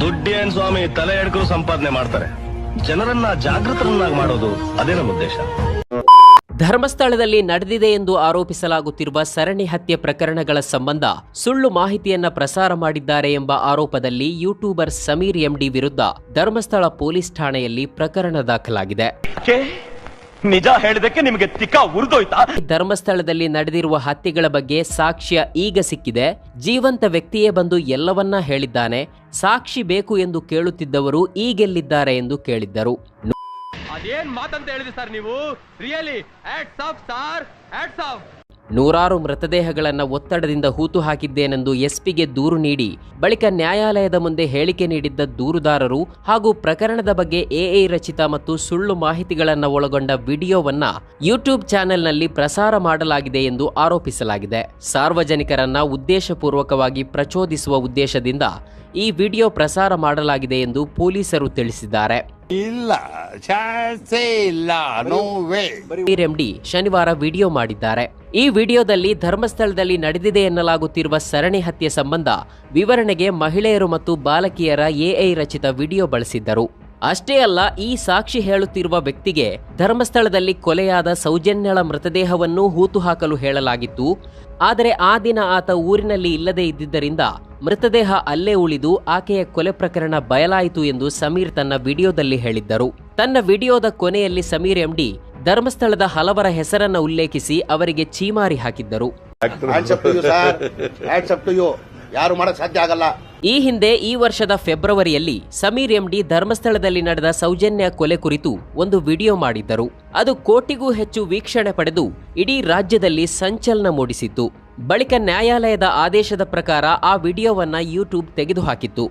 ದುಡ್ಡೇನ್ ಸ್ವಾಮಿ ತಲೆ ಎಡ್ಕರು ಸಂಪಾದನೆ ಮಾಡ್ತಾರೆ. ಜನರನ್ನ ಜಾಗೃತರನ್ನಾಗಿ ಮಾಡೋದು ಅದೇ ನಮ್ಮ ಉದ್ದೇಶ. ಧರ್ಮಸ್ಥಳದಲ್ಲಿ ನಡೆದಿದೆ ಎಂದು ಆರೋಪಿಸಲಾಗುತ್ತಿರುವ ಸರಣಿ ಹತ್ಯೆ ಪ್ರಕರಣಗಳ ಸಂಬಂಧ ಸುಳ್ಳು ಮಾಹಿತಿಯನ್ನ ಪ್ರಸಾರ ಮಾಡಿದ್ದಾರೆ ಎಂಬ ಆರೋಪದಲ್ಲಿ ಯೂಟ್ಯೂಬರ್ ಸಮೀರ್ ಎಂಡಿ ವಿರುದ್ಧ ಧರ್ಮಸ್ಥಳ ಪೊಲೀಸ್ ಠಾಣೆಯಲ್ಲಿ ಪ್ರಕರಣ ದಾಖಲಾಗಿದೆ. ನಿಜ ಹೇಳಿದಕ್ಕೆ ನಿಮಗೆ ತಿಕ್ಕ ಉರಿದೋಯ್ತಾ? ಧರ್ಮಸ್ಥಳದಲ್ಲಿ ನಡೆದಿರುವ ಹತ್ಯೆಗಳ ಬಗ್ಗೆ ಸಾಕ್ಷ್ಯ ಈಗ ಸಿಕ್ಕಿದೆ. ಜೀವಂತ ವ್ಯಕ್ತಿಯೇ ಬಂದು ಎಲ್ಲವನ್ನ ಹೇಳಿದ್ದಾನೆ. ಸಾಕ್ಷಿ ಬೇಕು ಎಂದು ಕೇಳುತ್ತಿದ್ದವರು ಈಗೆಲ್ಲಿದ್ದಾರೆ ಎಂದು ಕೇಳಿದ್ದರು. ಅದೇನ್ ಮಾತಂತ ಹೇಳಿದ್ರಿ ಸರ್ ನೀವು? ರಿಯಲಿ ಆಫ್ ಆಫ್ ನೂರಾರು ಮೃತದೇಹಗಳನ್ನು ಒತ್ತಡದಿಂದ ಹೂತು ಹಾಕಿದ್ದೇನೆಂದು ಎಸ್ಪಿಗೆ ದೂರು ನೀಡಿ ಬಳಿಕ ನ್ಯಾಯಾಲಯದ ಮುಂದೆ ಹೇಳಿಕೆ ನೀಡಿದ್ದ ದೂರುದಾರರು ಹಾಗೂ ಪ್ರಕರಣದ ಬಗ್ಗೆ ಎಐ ರಚಿತ ಮತ್ತು ಸುಳ್ಳು ಮಾಹಿತಿಗಳನ್ನು ಒಳಗೊಂಡ ವಿಡಿಯೋವನ್ನ ಯೂಟ್ಯೂಬ್ ಚಾನೆಲ್ನಲ್ಲಿ ಪ್ರಸಾರ ಮಾಡಲಾಗಿದೆ ಎಂದು ಆರೋಪಿಸಲಾಗಿದೆ. ಸಾರ್ವಜನಿಕರನ್ನ ಉದ್ದೇಶಪೂರ್ವಕವಾಗಿ ಪ್ರಚೋದಿಸುವ ಉದ್ದೇಶದಿಂದ ಈ ವಿಡಿಯೋ ಪ್ರಸಾರ ಮಾಡಲಾಗಿದೆ ಎಂದು ಪೊಲೀಸರು ತಿಳಿಸಿದ್ದಾರೆ. ಇಲ್ಲ ಇಲ್ಲ ಶನಿವಾರ ವಿಡಿಯೋ ಮಾಡಿದ್ದಾರೆ. ಈ ವಿಡಿಯೋದಲ್ಲಿ ಧರ್ಮಸ್ಥಳದಲ್ಲಿ ನಡೆದಿದೆ ಎನ್ನಲಾಗುತ್ತಿರುವ ಸರಣಿ ಹತ್ಯೆ ಸಂಬಂಧ ವಿವರಣೆಗೆ ಮಹಿಳೆಯರು ಮತ್ತು ಬಾಲಕಿಯರ ಎಐ ರಚಿತ ವಿಡಿಯೋ ಬಳಸಿದ್ದರು. ಅಷ್ಟೇ ಅಲ್ಲ, ಈ ಸಾಕ್ಷಿ ಹೇಳುತ್ತಿರುವ ವ್ಯಕ್ತಿಗೆ ಧರ್ಮಸ್ಥಳದಲ್ಲಿ ಕೊಲೆಯಾದ ಸೌಜನ್ಯಳ ಮೃತದೇಹವನ್ನು ಹೂತು ಹಾಕಲು ಹೇಳಲಾಗಿತ್ತು. ಆದರೆ ಆ ದಿನ ಆತ ಊರಿನಲ್ಲಿ ಇಲ್ಲದೇ ಇದ್ದಿದ್ದರಿಂದ ಮೃತದೇಹ ಅಲ್ಲೇ ಉಳಿದು ಆಕೆಯ ಕೊಲೆ ಪ್ರಕರಣ ಬಯಲಾಯಿತು ಎಂದು ಸಮೀರ್ ತನ್ನ ವಿಡಿಯೋದಲ್ಲಿ ಹೇಳಿದ್ದರು. ತನ್ನ ವಿಡಿಯೋದ ಕೊನೆಯಲ್ಲಿ ಸಮೀರ್ ಎಂಡಿ ಧರ್ಮಸ್ಥಳದ ಹಲವರ ಹೆಸರನ್ನ ಉಲ್ಲೇಖಿಸಿ ಅವರಿಗೆ ಚೀಮಾರಿ ಹಾಕಿದ್ದರು. ಯಾರು ಮಾಡಕ್ ಸಾಧ್ಯ ಆಗಲ್ಲ. ಈ ಹಿಂದೆ ಈ ವರ್ಷದ ಫೆಬ್ರವರಿಯಲ್ಲಿ ಸಮೀರ್ ಎಂಡಿ ಧರ್ಮಸ್ಥಳದಲ್ಲಿ ನಡೆದ ಸೌಜನ್ಯ ಕೊಲೆ ಕುರಿತು ಒಂದು ವಿಡಿಯೋ ಮಾಡಿದ್ದರು. ಅದು ಕೋಟಿಗೂ ಹೆಚ್ಚು ವೀಕ್ಷಣೆ ಪಡೆದು ಇಡೀ ರಾಜ್ಯದಲ್ಲಿ ಸಂಚಲನ ಮೂಡಿಸಿತ್ತು. ಬಳಿಕ ನ್ಯಾಯಾಲಯದ ಆದೇಶದ ಪ್ರಕಾರ ಆ ವಿಡಿಯೋವನ್ನ ಯೂಟ್ಯೂಬ್ ತೆಗೆದುಹಾಕಿತ್ತು.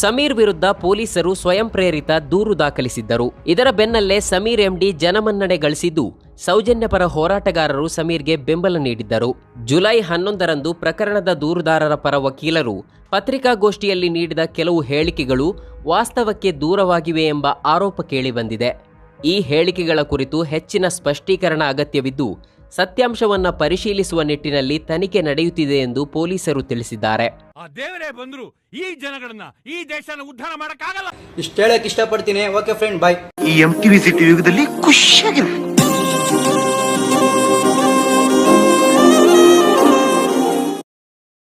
ಸಮೀರ್ ವಿರುದ್ಧ ಪೊಲೀಸರು ಸ್ವಯಂ ಪ್ರೇರಿತ ದೂರು ದಾಖಲಿಸಿದ್ದರು. ಇದರ ಬೆನ್ನಲ್ಲೇ ಸಮೀರ್ ಎಂಡಿ ಜನಮನ್ನಣೆ ಗಳಿಸಿದ್ದು ಸೌಜನ್ಯ ಪರ ಹೋರಾಟಗಾರರು ಸಮೀರ್ಗೆ ಬೆಂಬಲ ನೀಡಿದ್ದರು. ಜುಲೈ ಹನ್ನೊಂದರಂದು ಪ್ರಕರಣದ ದೂರುದಾರರ ಪರ ವಕೀಲರು ಪತ್ರಿಕಾಗೋಷ್ಠಿಯಲ್ಲಿ ನೀಡಿದ ಕೆಲವು ಹೇಳಿಕೆಗಳು ವಾಸ್ತವಕ್ಕೆ ದೂರವಾಗಿವೆ ಎಂಬ ಆರೋಪ ಕೇಳಿಬಂದಿದೆ. ಈ ಹೇಳಿಕೆಗಳ ಕುರಿತು ಹೆಚ್ಚಿನ ಸ್ಪಷ್ಟೀಕರಣ ಅಗತ್ಯವಿದ್ದು ಸತ್ಯಾಂಶವನ್ನ ಪರಿಶೀಲಿಸುವ ನಿಟ್ಟಿನಲ್ಲಿ ತನಿಖೆ ನಡೆಯುತ್ತಿದೆ ಎಂದು ಪೊಲೀಸರು ತಿಳಿಸಿದ್ದಾರೆ. ಆ ದೇವರೇ ಬಂದ್ರು ಈ ಜನಗಳನ್ನ ಈ ದೇಶನ ಉದ್ಧಾರ ಮಾಡಕ್ಕಾಗಲ್ಲ. ಇಷ್ಟ ಹೇಳಕ್ ಇಷ್ಟಪಡ್ತೀನಿ. ಓಕೆ ಫ್ರೆಂಡ್ ಬಾಯ್ ಈ ಎಂ ಟಿವಿ ಸಿಟಿ ಯುಗದಲ್ಲಿ ಖುಷಿಯಾಗಿರು